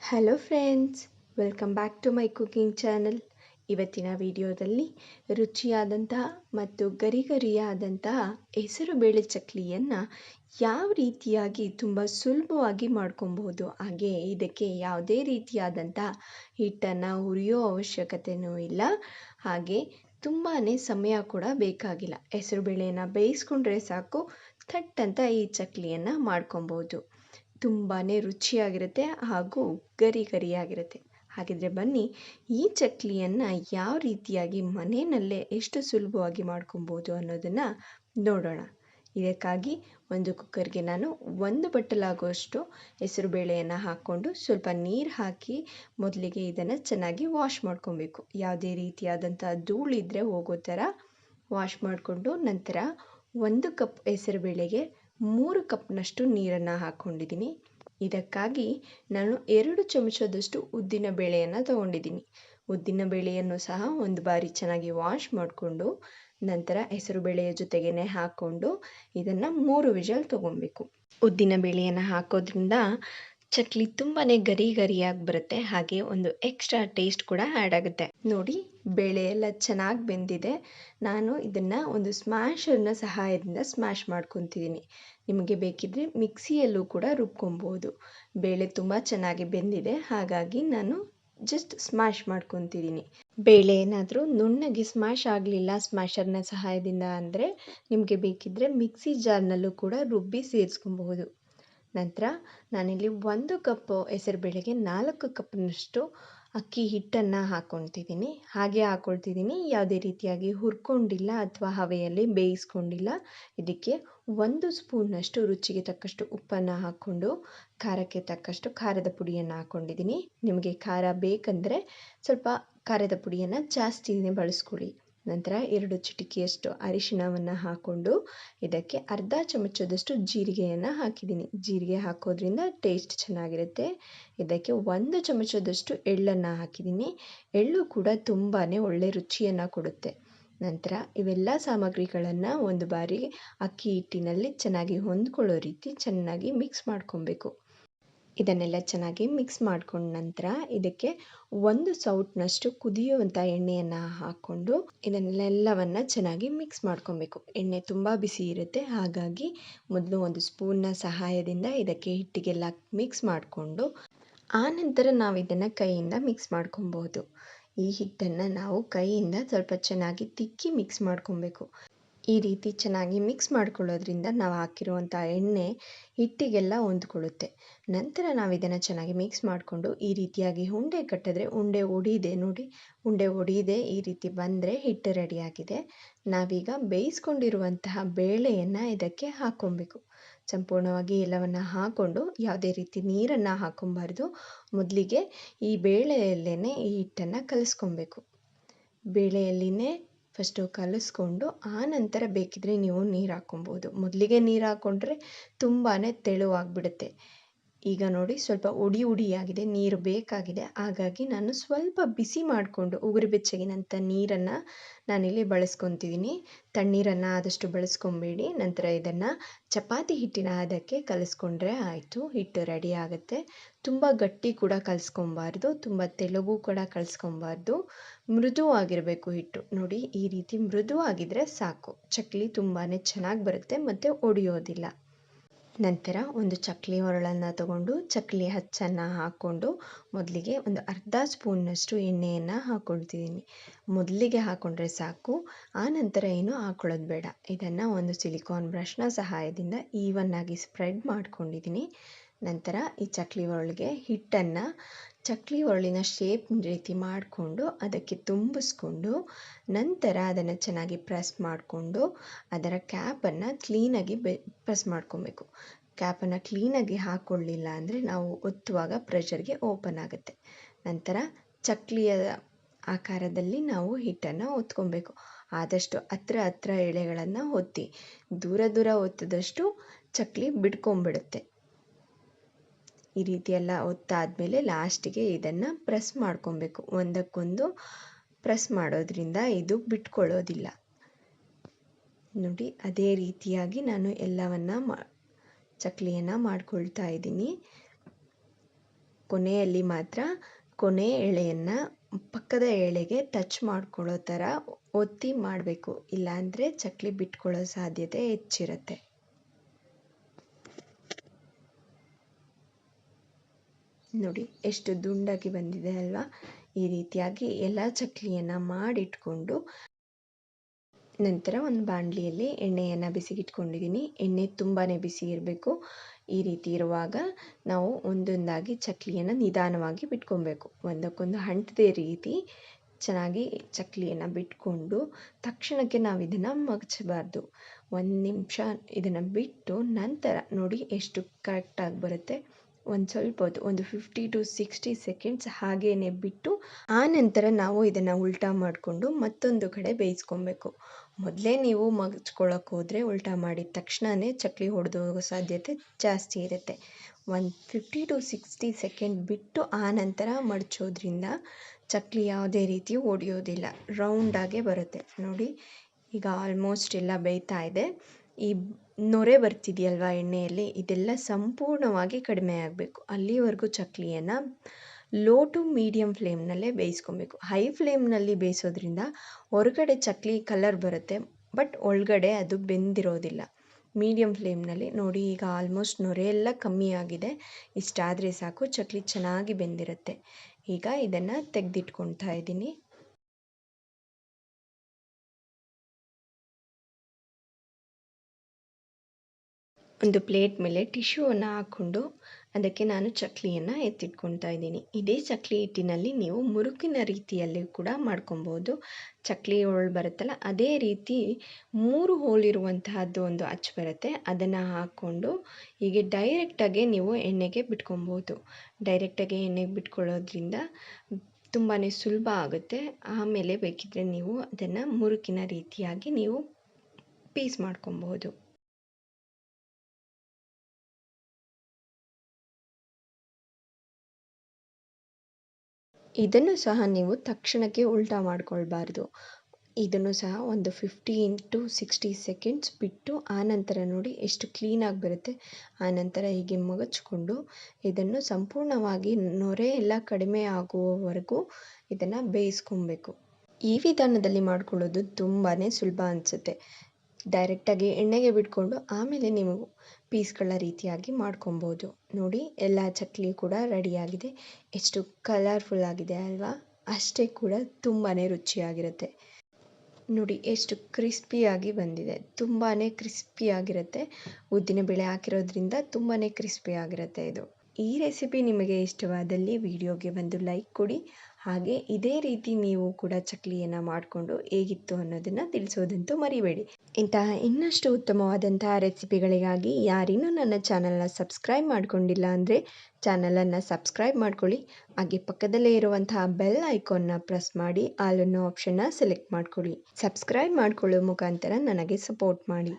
Hello friends welcome back to my cooking channel ಇವತ್ತಿನ ವಿಡಿಯೋದಲ್ಲಿ ರುಚಿಯಾದಂತಹ ಮತ್ತು ಗರಿಗರಿಯಾದಂತಹ ಹೆಸರುಬೇಳೆ ಚಕ್ಲಿಯನ್ನು ಯಾವ ರೀತಿಯಾಗಿ ತುಂಬ ಸುಲಭವಾಗಿ ಮಾಡ್ಕೊಬಹುದು? ಹಾಗೆ ಇದಕ್ಕೆ ಯಾವುದೇ ರೀತಿಯಾದಂತಹ ಹಿಟ್ಟನ್ನು ಹುರಿಯೋ ಅವಶ್ಯಕತೆಯೂ ಇಲ್ಲ. ಹಾಗೆ ತುಂಬಾ ಸಮಯ ಕೂಡ ಬೇಕಾಗಿಲ್ಲ. ಹೆಸರುಬೇಳೆನ ಬೇಯಿಸ್ಕೊಂಡ್ರೆ ಸಾಕು ಥಟ್ ಅಂತ ಈ ಚಕ್ಲಿಯನ್ನು ಮಾಡ್ಕೊಬೋದು ತುಂಬಾ ರುಚಿಯಾಗಿರುತ್ತೆ ಹಾಗೂ ಗರಿ ಗರಿಯಾಗಿರುತ್ತೆ. ಹಾಗಿದ್ರೆ ಬನ್ನಿ, ಈ ಚಕ್ಲಿಯನ್ನು ಯಾವ ರೀತಿಯಾಗಿ ಮನೆಯಲ್ಲೇ ಎಷ್ಟು ಸುಲಭವಾಗಿ ಮಾಡ್ಕೊಬೋದು ಅನ್ನೋದನ್ನು ನೋಡೋಣ. ಇದಕ್ಕಾಗಿ ಒಂದು ಕುಕ್ಕರ್ಗೆ ನಾನು ಒಂದು ಬಟ್ಟಲಾಗುವಷ್ಟು ಹೆಸರುಬೇಳೆಯನ್ನು ಹಾಕ್ಕೊಂಡು ಸ್ವಲ್ಪ ನೀರು ಹಾಕಿ ಮೊದಲಿಗೆ ಇದನ್ನು ಚೆನ್ನಾಗಿ ವಾಶ್ ಮಾಡ್ಕೊಬೇಕು. ಯಾವುದೇ ರೀತಿಯಾದಂಥ ಧೂಳಿದ್ರೆ ಹೋಗೋ ಥರ ವಾಶ್ ಮಾಡಿಕೊಂಡು ನಂತರ ಒಂದು ಕಪ್ ಹೆಸರುಬೇಳೆಗೆ ಮೂರು ಕಪ್ನಷ್ಟು ನೀರನ್ನು ಹಾಕ್ಕೊಂಡಿದ್ದೀನಿ ಇದಕ್ಕಾಗಿ ನಾನು ಎರಡು ಚಮಚದಷ್ಟು ಉದ್ದಿನ ಬೇಳೆಯನ್ನು ತಗೊಂಡಿದ್ದೀನಿ. ಉದ್ದಿನ ಬೇಳೆಯನ್ನು ಸಹ ಒಂದು ಬಾರಿ ಚೆನ್ನಾಗಿ ವಾಶ್ ಮಾಡಿಕೊಂಡು, ನಂತರ ಹೆಸರು ಬೇಳೆಯ ಜೊತೆಗೇ ಹಾಕ್ಕೊಂಡು ಇದನ್ನು ಮೂರು ವಿಷಲ್ ತೊಗೊಬೇಕು. ಉದ್ದಿನ ಬೇಳೆಯನ್ನು ಹಾಕೋದ್ರಿಂದ ಚಕ್ಲಿ ತುಂಬಾ ಗರಿ ಗರಿಯಾಗಿ ಬರುತ್ತೆ, ಹಾಗೆ ಒಂದು ಎಕ್ಸ್ಟ್ರಾ ಟೇಸ್ಟ್ ಕೂಡ ಆ್ಯಡ್ ಆಗುತ್ತೆ. ನೋಡಿ, ಬೇಳೆ ಎಲ್ಲ ಚೆನ್ನಾಗಿ ಬೆಂದಿದೆ. ನಾನು ಇದನ್ನು ಒಂದು ಸ್ಮ್ಯಾಶರ್ನ ಸಹಾಯದಿಂದ ಸ್ಮ್ಯಾಶ್ ಮಾಡ್ಕೊತಿದ್ದೀನಿ ನಿಮಗೆ ಬೇಕಿದ್ದರೆ ಮಿಕ್ಸಿಯಲ್ಲೂ ಕೂಡ ರುಬ್ಕೊಬೋದು. ಬೇಳೆ ತುಂಬ ಚೆನ್ನಾಗಿ ಬೆಂದಿದೆ, ಹಾಗಾಗಿ ನಾನು ಜಸ್ಟ್ ಸ್ಮ್ಯಾಶ್ ಮಾಡ್ಕೊತಿದ್ದೀನಿ ಬೇಳೆ ಏನಾದರೂ ನುಣ್ಣಗೆ ಸ್ಮ್ಯಾಶ್ ಆಗಲಿಲ್ಲ ಸ್ಮ್ಯಾಶರ್ನ ಸಹಾಯದಿಂದ ಅಂದರೆ ನಿಮಗೆ ಬೇಕಿದ್ದರೆ ಮಿಕ್ಸಿ ಜಾರ್ನಲ್ಲೂ ಕೂಡ ರುಬ್ಬಿ ಸೇರಿಸ್ಕೊಬಹುದು. ನಂತರ ನಾನಿಲ್ಲಿ ಒಂದು ಕಪ್ ಹೆಸರುಬೇಳೆಗೆ ನಾಲ್ಕು ಕಪ್ನಷ್ಟು ಅಕ್ಕಿ ಹಿಟ್ಟನ್ನು ಹಾಕ್ಕೊತಿದ್ದೀನಿ ಹಾಗೆ ಹಾಕ್ಕೊಳ್ತಿದ್ದೀನಿ. ಯಾವುದೇ ರೀತಿಯಾಗಿ ಹುರ್ಕೊಂಡಿಲ್ಲ ಅಥವಾ ಹವೆಯಲ್ಲಿ ಬೇಯಿಸ್ಕೊಂಡಿಲ್ಲ. ಇದಕ್ಕೆ ಒಂದು ಸ್ಪೂನ್ನಷ್ಟು ರುಚಿಗೆ ತಕ್ಕಷ್ಟು ಉಪ್ಪನ್ನು ಹಾಕ್ಕೊಂಡು ಖಾರಕ್ಕೆ ತಕ್ಕಷ್ಟು ಖಾರದ ಪುಡಿಯನ್ನು ಹಾಕ್ಕೊಂಡಿದ್ದೀನಿ. ನಿಮಗೆ ಖಾರ ಬೇಕೆಂದರೆ ಸ್ವಲ್ಪ ಖಾರದ ಪುಡಿಯನ್ನು ಜಾಸ್ತಿಯೇ ಬಳಸ್ಕೊಳ್ಳಿ. ನಂತರ ಎರಡು ಚಿಟಿಕೆಯಷ್ಟು ಅರಿಶಿಣವನ್ನು ಹಾಕ್ಕೊಂಡು ಇದಕ್ಕೆ ಅರ್ಧ ಚಮಚದಷ್ಟು ಜೀರಿಗೆಯನ್ನು ಹಾಕಿದ್ದೀನಿ. ಜೀರಿಗೆ ಹಾಕೋದ್ರಿಂದ ಟೇಸ್ಟ್ ಚೆನ್ನಾಗಿರುತ್ತೆ. ಇದಕ್ಕೆ ಒಂದು ಚಮಚದಷ್ಟು ಎಳ್ಳನ್ನು ಹಾಕಿದ್ದೀನಿ. ಎಳ್ಳು ಕೂಡ ತುಂಬಾ ಒಳ್ಳೆ ರುಚಿಯನ್ನು ಕೊಡುತ್ತೆ. ನಂತರ ಇವೆಲ್ಲ ಸಾಮಗ್ರಿಗಳನ್ನು ಒಂದು ಬಾರಿ ಅಕ್ಕಿ ಹಿಟ್ಟಿನಲ್ಲಿ ಚೆನ್ನಾಗಿ ಹೊಂದ್ಕೊಳ್ಳೋ ರೀತಿ ಚೆನ್ನಾಗಿ ಮಿಕ್ಸ್ ಮಾಡ್ಕೊಬೇಕು. ಇದನ್ನೆಲ್ಲ ಚೆನ್ನಾಗಿ ಮಿಕ್ಸ್ ಮಾಡ್ಕೊಂಡ ನಂತರ ಇದಕ್ಕೆ ಒಂದು ಸೌಟ್ನಷ್ಟು ಕುದಿಯುವಂಥ ಎಣ್ಣೆಯನ್ನು ಹಾಕ್ಕೊಂಡು ಇದನ್ನೆಲ್ಲವನ್ನು ಚೆನ್ನಾಗಿ ಮಿಕ್ಸ್ ಮಾಡ್ಕೊಬೇಕು. ಎಣ್ಣೆ ತುಂಬ ಬಿಸಿ ಇರುತ್ತೆ, ಹಾಗಾಗಿ ಮೊದಲು ಒಂದು ಸ್ಪೂನ್ನ ಸಹಾಯದಿಂದ ಇದಕ್ಕೆ ಹಿಟ್ಟಿಗೆಲ್ಲ ಮಿಕ್ಸ್ ಮಾಡಿಕೊಂಡು ಆನಂತರ ನಾವು ಇದನ್ನು ಕೈಯಿಂದ ಮಿಕ್ಸ್ ಮಾಡ್ಕೊಬೋದು. ಈ ಹಿಟ್ಟನ್ನು ನಾವು ಕೈಯಿಂದ ಸ್ವಲ್ಪ ಚೆನ್ನಾಗಿ ತಿಕ್ಕಿ ಮಿಕ್ಸ್ ಮಾಡ್ಕೊಬೇಕು. ಈ ರೀತಿ ಚೆನ್ನಾಗಿ ಮಿಕ್ಸ್ ಮಾಡ್ಕೊಳ್ಳೋದ್ರಿಂದ ನಾವು ಹಾಕಿರುವಂಥ ಎಣ್ಣೆ ಹಿಟ್ಟಿಗೆಲ್ಲ ಹೊಂದ್ಕೊಳ್ಳುತ್ತೆ. ನಂತರ ನಾವು ಇದನ್ನು ಚೆನ್ನಾಗಿ ಮಿಕ್ಸ್ ಮಾಡಿಕೊಂಡು ಈ ರೀತಿಯಾಗಿ ಉಂಡೆ ಕಟ್ಟಿದ್ರೆ ಉಂಡೆ ಒಡಿದೆ ನೋಡಿ. ಉಂಡೆ ಒಡಿದೆ ಈ ರೀತಿ ಬಂದರೆ ಹಿಟ್ಟು ರೆಡಿಯಾಗಿದೆ ನಾವೀಗ ಬೇಯಿಸ್ಕೊಂಡಿರುವಂತಹ ಬೇಳೆಯನ್ನು ಇದಕ್ಕೆ ಹಾಕ್ಕೊಬೇಕು. ಸಂಪೂರ್ಣವಾಗಿ ಎಲ್ಲವನ್ನು ಹಾಕ್ಕೊಂಡು ಯಾವುದೇ ರೀತಿ ನೀರನ್ನು ಹಾಕ್ಕೊಬಾರ್ದು. ಮೊದಲಿಗೆ ಈ ಬೇಳೆಯಲ್ಲೇ ಈ ಹಿಟ್ಟನ್ನು ಕಲಿಸ್ಕೊಬೇಕು. ಬೇಳೆಯಲ್ಲಿನೇ ಫಸ್ಟು ಕಲಸ್ಕೊಂಡು ಆ ನಂತರ ಬೇಕಿದ್ದರೆ ನೀವು ನೀರು ಹಾಕ್ಕೊಬೋದು. ಮೊದಲಿಗೆ ನೀರು ಹಾಕ್ಕೊಂಡ್ರೆ ತುಂಬಾ ತೆಳುವಾಗಿಬಿಡುತ್ತೆ. ಈಗ ನೋಡಿ ಸ್ವಲ್ಪ ಉಡಿ ಉಡಿಯಾಗಿದೆ, ನೀರು ಬೇಕಾಗಿದೆ. ಹಾಗಾಗಿ ನಾನು ಸ್ವಲ್ಪ ಬಿಸಿ ಮಾಡಿಕೊಂಡು ಉಗುರು ಬೆಚ್ಚಗಿನಂಥ ನೀರನ್ನು ನಾನಿಲ್ಲಿ ಬಳಸ್ಕೊತಿದ್ದೀನಿ. ತಣ್ಣೀರನ್ನು ಆದಷ್ಟು ಬಳಸ್ಕೊಬೇಡಿ. ನಂತರ ಇದನ್ನು ಚಪಾತಿ ಹಿಟ್ಟಿನ ಅದಕ್ಕೆ ಕಲಸ್ಕೊಂಡ್ರೆ ಆಯಿತು, ಹಿಟ್ಟು ರೆಡಿ ಆಗುತ್ತೆ. ತುಂಬ ಗಟ್ಟಿ ಕೂಡ ಕಲಿಸ್ಕೊಬಾರ್ದು, ತುಂಬ ತೆಲುಗು ಕೂಡ ಕಲಿಸ್ಕೊಬಾರ್ದು. ಮೃದುವಾಗಿರಬೇಕು ಹಿಟ್ಟು. ನೋಡಿ ಈ ರೀತಿ ಮೃದುವಾಗಿದ್ದರೆ ಸಾಕು. ಚಕ್ಲಿ ತುಂಬಾ ಚೆನ್ನಾಗಿ ಬರುತ್ತೆ ಮತ್ತು ಒಡೆಯೋದಿಲ್ಲ. ನಂತರ ಒಂದು ಚಕ್ಲಿ ಒರಳನ್ನು ತಗೊಂಡು, ಚಕ್ಲಿ ಹಚ್ಚನ್ನು ಹಾಕ್ಕೊಂಡು ಮೊದಲಿಗೆ ಒಂದು ಅರ್ಧ ಸ್ಪೂನ್ನಷ್ಟು ಎಣ್ಣೆಯನ್ನು ಹಾಕ್ಕೊಳ್ತಿದ್ದೀನಿ ಮೊದಲಿಗೆ ಹಾಕ್ಕೊಂಡ್ರೆ ಸಾಕು, ಆ ನಂತರ ಏನು ಹಾಕ್ಕೊಳ್ಳೋದು ಬೇಡ. ಇದನ್ನು ಒಂದು ಸಿಲಿಕಾನ್ ಬ್ರಷ್ನ ಸಹಾಯದಿಂದ ಈವನ್ನಾಗಿ ಸ್ಪ್ರೆಡ್ ಮಾಡ್ಕೊಂಡಿದ್ದೀನಿ. ನಂತರ ಈ ಚಕ್ಲಿ ಒರಳಿಗೆ ಹಿಟ್ಟನ್ನು, ಚಕ್ಲಿ ಒರಳಿನ ಶೇಪ್ ರೀತಿ ಮಾಡಿಕೊಂಡು ಅದಕ್ಕೆ ತುಂಬಿಸ್ಕೊಂಡು ನಂತರ ಅದನ್ನು ಚೆನ್ನಾಗಿ ಪ್ರೆಸ್ ಮಾಡಿಕೊಂಡು ಅದರ ಕ್ಯಾಪನ್ನು ಕ್ಲೀನಾಗಿ ಬೆ ಪ್ರೆಸ್ ಮಾಡ್ಕೊಬೇಕು. ಕ್ಯಾಪನ್ನು ಕ್ಲೀನಾಗಿ ಹಾಕ್ಕೊಳ್ಳಿಲ್ಲ ಅಂದರೆ ನಾವು ಒತ್ತುವಾಗ ಪ್ರೆಷರ್ಗೆ ಓಪನ್ ಆಗುತ್ತೆ. ನಂತರ ಚಕ್ಲಿಯ ಆಕಾರದಲ್ಲಿ ನಾವು ಹಿಟ್ಟನ್ನು ಒತ್ಕೊಬೇಕು. ಆದಷ್ಟು ಹತ್ರ ಹತ್ರ ಎಳೆಗಳನ್ನು ಒತ್ತಿ, ದೂರ ದೂರ ಒತ್ತಿದಷ್ಟು ಚಕ್ಲಿ ಬಿಡ್ಕೊಂಬಿಡುತ್ತೆ ಈ ರೀತಿ ಎಲ್ಲ ಒತ್ತಾದಮೇಲೆ ಲಾಸ್ಟಿಗೆ ಇದನ್ನು ಪ್ರೆಸ್ ಮಾಡ್ಕೊಬೇಕು. ಒಂದಕ್ಕೊಂದು ಪ್ರೆಸ್ ಮಾಡೋದ್ರಿಂದ ಇದು ಬಿಟ್ಕೊಳ್ಳೋದಿಲ್ಲ. ನೋಡಿ, ಅದೇ ರೀತಿಯಾಗಿ ನಾನು ಎಲ್ಲವನ್ನು ಮಾ, ಚಕ್ಲಿಯನ್ನು ಮಾಡ್ಕೊಳ್ತಾ ಇದ್ದೀನಿ. ಕೊನೆಯಲ್ಲಿ ಮಾತ್ರ ಕೊನೆ ಎಳೆಯನ್ನು ಪಕ್ಕದ ಎಳೆಗೆ ಟಚ್ ಮಾಡ್ಕೊಳ್ಳೋ ಥರ ಒತ್ತಿ ಮಾಡಬೇಕು. ಇಲ್ಲಾಂದರೆ ಚಕ್ಲಿ ಬಿಟ್ಕೊಳ್ಳೋ ಸಾಧ್ಯತೆ ಹೆಚ್ಚಿರುತ್ತೆ. ನೋಡಿ, ಎಷ್ಟು ದುಂಡಾಗಿ ಬಂದಿದೆ ಅಲ್ವಾ? ಈ ರೀತಿಯಾಗಿ ಎಲ್ಲ ಚಕ್ಲಿಯನ್ನು ಮಾಡಿಟ್ಕೊಂಡು ನಂತರ ಒಂದು ಬಾಣಲಿಯಲ್ಲಿ ಎಣ್ಣೆಯನ್ನು ಬಿಸಿಗಿಟ್ಕೊಂಡಿದ್ದೀನಿ ಎಣ್ಣೆ ತುಂಬಾ ಬಿಸಿ ಇರಬೇಕು. ಈ ರೀತಿ ಇರುವಾಗ ನಾವು ಒಂದೊಂದಾಗಿ ಚಕ್ಲಿಯನ್ನು ನಿಧಾನವಾಗಿ ಬಿಟ್ಕೊಬೇಕು. ಒಂದಕ್ಕೊಂದು ಹಂಟದೇ ರೀತಿ ಚೆನ್ನಾಗಿ ಚಕ್ಲಿಯನ್ನು ಬಿಟ್ಕೊಂಡು ತಕ್ಷಣಕ್ಕೆ ನಾವು ಇದನ್ನು ಮಗಚಬಾರ್ದು. ಒಂದು ನಿಮಿಷ ಇದನ್ನು ಬಿಟ್ಟು ನಂತರ ನೋಡಿ ಎಷ್ಟು ಕರೆಕ್ಟಾಗಿ ಬರುತ್ತೆ. ಒಂದು ಸ್ವಲ್ಪ ಹೊತ್ತು, ಒಂದು ಫಿಫ್ಟಿ ಟು ಸಿಕ್ಸ್ಟಿ ಸೆಕೆಂಡ್ಸ್ ಹಾಗೇ ಬಿಟ್ಟು, ಆ ನಂತರ ನಾವು ಇದನ್ನು ಉಲ್ಟಾ ಮಾಡಿಕೊಂಡು ಮತ್ತೊಂದು ಕಡೆ ಬೇಯಿಸ್ಕೊಬೇಕು. ಮೊದಲೇ ನೀವು ಮಗಚ್ಕೊಳ್ಳೋಕೆ ಹೋದರೆ ಉಲ್ಟಾ ಮಾಡಿದ ತಕ್ಷಣವೇ ಚಕ್ಲಿ ಹೊಡೆದು ಹೋಗೋ ಸಾಧ್ಯತೆ ಜಾಸ್ತಿ ಇರುತ್ತೆ. ಒಂದು ಫಿಫ್ಟಿ ಟು ಸಿಕ್ಸ್ಟಿ ಸೆಕೆಂಡ್ ಬಿಟ್ಟು ಆ ನಂತರ ಮಡಚೋದ್ರಿಂದ ಚಕ್ಲಿ ಯಾವುದೇ ರೀತಿ ಒಡೆಯೋದಿಲ್ಲ. ರೌಂಡಾಗೇ ಬರುತ್ತೆ. ನೋಡಿ, ಈಗ ಆಲ್ಮೋಸ್ಟ್ ಎಲ್ಲ ಬೇಯ್ತಾ ಇದೆ. ಈ ನೊರೆ ಬರ್ತಿದೆಯಲ್ವ ಎಣ್ಣೆಯಲ್ಲಿ? ಇದೆಲ್ಲ ಸಂಪೂರ್ಣವಾಗಿ ಕಡಿಮೆ ಆಗಬೇಕು. ಅಲ್ಲಿವರೆಗೂ ಚಕ್ಲಿಯನ್ನು ಲೋ ಟು ಮೀಡಿಯಮ್ ಫ್ಲೇಮ್ನಲ್ಲೇ ಬೇಯಿಸ್ಕೊಬೇಕು. ಹೈ ಫ್ಲೇಮ್ನಲ್ಲಿ ಬೇಯಿಸೋದ್ರಿಂದ ಹೊರಗಡೆ ಚಕ್ಲಿ ಕಲರ್ ಬರುತ್ತೆ, ಬಟ್ ಒಳಗಡೆ ಅದು ಬೆಂದಿರೋದಿಲ್ಲ. ಮೀಡಿಯಮ್ ಫ್ಲೇಮ್ನಲ್ಲಿ ನೋಡಿ, ಈಗ ಆಲ್ಮೋಸ್ಟ್ ನೊರೆ ಎಲ್ಲ ಕಮ್ಮಿ ಆಗಿದೆ. ಇಷ್ಟಾದರೆ ಸಾಕು, ಚಕ್ಲಿ ಚೆನ್ನಾಗಿ ಬೆಂದಿರುತ್ತೆ. ಈಗ ಇದನ್ನು ತೆಗೆದಿಟ್ಕೊಳ್ತಾ ಇದ್ದೀನಿ. ಒಂದು ಪ್ಲೇಟ್ ಮೇಲೆ ಟಿಶ್ಯೂವನ್ನು ಹಾಕ್ಕೊಂಡು ಅದಕ್ಕೆ ನಾನು ಚಕ್ಲಿಯನ್ನು ಎತ್ತಿಟ್ಕೊಳ್ತಾ ಇದ್ದೀನಿ. ಇದೇ ಚಕ್ಲಿ ಹಿಟ್ಟಿನಲ್ಲಿ ನೀವು ಮುರುಕಿನ ರೀತಿಯಲ್ಲಿ ಕೂಡ ಮಾಡ್ಕೊಬೋದು. ಚಕ್ಲಿ ಹೋಳು ಬರುತ್ತಲ್ಲ, ಅದೇ ರೀತಿ ಮೂರು ಹೋಲಿರುವಂತಹದ್ದು ಒಂದು ಅಚ್ಚು ಬರುತ್ತೆ. ಅದನ್ನು ಹಾಕ್ಕೊಂಡು ಹೀಗೆ ಡೈರೆಕ್ಟಾಗೆ ನೀವು ಎಣ್ಣೆಗೆ ಬಿಟ್ಕೊಬೋದು. ಡೈರೆಕ್ಟಾಗೆ ಎಣ್ಣೆಗೆ ಬಿಟ್ಕೊಳ್ಳೋದ್ರಿಂದ ತುಂಬಾ ಸುಲಭ ಆಗುತ್ತೆ. ಆಮೇಲೆ ಬೇಕಿದ್ದರೆ ನೀವು ಅದನ್ನು ಮುರುಕಿನ ರೀತಿಯಾಗಿ ನೀವು ಪೀಸ್ ಮಾಡ್ಕೊಬೋದು. ಇದನ್ನು ಸಹ ನೀವು ತಕ್ಷಣಕ್ಕೆ ಉಲ್ಟಾ ಮಾಡಿಕೊಳ್ಬಾರ್ದು. ಇದನ್ನು ಸಹ ಒಂದು ಫಿಫ್ಟೀನ್ ಟು ಸಿಕ್ಸ್ಟಿ ಸೆಕೆಂಡ್ಸ್ ಬಿಟ್ಟು ಆನಂತರ ನೋಡಿ ಎಷ್ಟು ಕ್ಲೀನಾಗಿ ಬರುತ್ತೆ. ಆನಂತರ ಹೀಗೆ ಮಗಚ್ಕೊಂಡು ಇದನ್ನು ಸಂಪೂರ್ಣವಾಗಿ ನೊರೆ ಎಲ್ಲ ಕಡಿಮೆ ಆಗುವವರೆಗೂ ಇದನ್ನು ಬೇಯಿಸ್ಕೊಬೇಕು. ಈ ವಿಧಾನದಲ್ಲಿ ಮಾಡ್ಕೊಳ್ಳೋದು ತುಂಬಾ ಸುಲಭ ಅನಿಸುತ್ತೆ. ಡೈರೆಕ್ಟಾಗಿ ಎಣ್ಣೆಗೆ ಬಿಟ್ಕೊಂಡು ಆಮೇಲೆ ನೀವು ಪೀಸ್ಗಳ ರೀತಿಯಾಗಿ ಮಾಡ್ಕೊಬೋದು. ನೋಡಿ, ಎಲ್ಲ ಚಕ್ಲಿ ಕೂಡ ರೆಡಿಯಾಗಿದೆ. ಎಷ್ಟು ಕಲರ್ಫುಲ್ ಆಗಿದೆ ಅಲ್ವಾ? ಅಷ್ಟೇ ಕೂಡ ತುಂಬಾ ರುಚಿಯಾಗಿರುತ್ತೆ. ನೋಡಿ, ಎಷ್ಟು ಕ್ರಿಸ್ಪಿಯಾಗಿ ಬಂದಿದೆ. ತುಂಬಾ ಕ್ರಿಸ್ಪಿಯಾಗಿರುತ್ತೆ. ಉದ್ದಿನಬೇಳೆ ಹಾಕಿರೋದ್ರಿಂದ ತುಂಬಾ ಕ್ರಿಸ್ಪಿಯಾಗಿರುತ್ತೆ ಇದು. ಈ ರೆಸಿಪಿ ನಿಮಗೆ ಇಷ್ಟವಾದಲ್ಲಿ ವಿಡಿಯೋಗೆ ಬಂದು ಲೈಕ್ ಕೊಡಿ. ಹಾಗೆ ಇದೇ ರೀತಿ ನೀವು ಕೂಡ ಚಕ್ಲಿಯನ್ನು ಮಾಡಿಕೊಂಡು ಹೇಗಿತ್ತು ಅನ್ನೋದನ್ನು ತಿಳಿಸೋದಂತೂ ಮರಿಬೇಡಿ. ಇಂತಹ ಇನ್ನಷ್ಟು ಉತ್ತಮವಾದಂತಹ ರೆಸಿಪಿಗಳಿಗಾಗಿ ಯಾರಿನ್ನೂ ನನ್ನ ಚಾನಲ್ನ ಸಬ್ಸ್ಕ್ರೈಬ್ ಮಾಡಿಕೊಂಡಿಲ್ಲ ಅಂದರೆ ಚಾನಲನ್ನು ಸಬ್ಸ್ಕ್ರೈಬ್ ಮಾಡ್ಕೊಳ್ಳಿ. ಹಾಗೆ ಪಕ್ಕದಲ್ಲೇ ಇರುವಂತಹ ಬೆಲ್ ಐಕಾನ್ನ ಪ್ರೆಸ್ ಮಾಡಿ ಆಲ್ ಅನ್ನೋ ಆಪ್ಷನ್ನ ಸೆಲೆಕ್ಟ್ ಮಾಡ್ಕೊಳ್ಳಿ. ಸಬ್ಸ್ಕ್ರೈಬ್ ಮಾಡ್ಕೊಳ್ಳೋ ಮುಖಾಂತರ ನನಗೆ ಸಪೋರ್ಟ್ ಮಾಡಿ.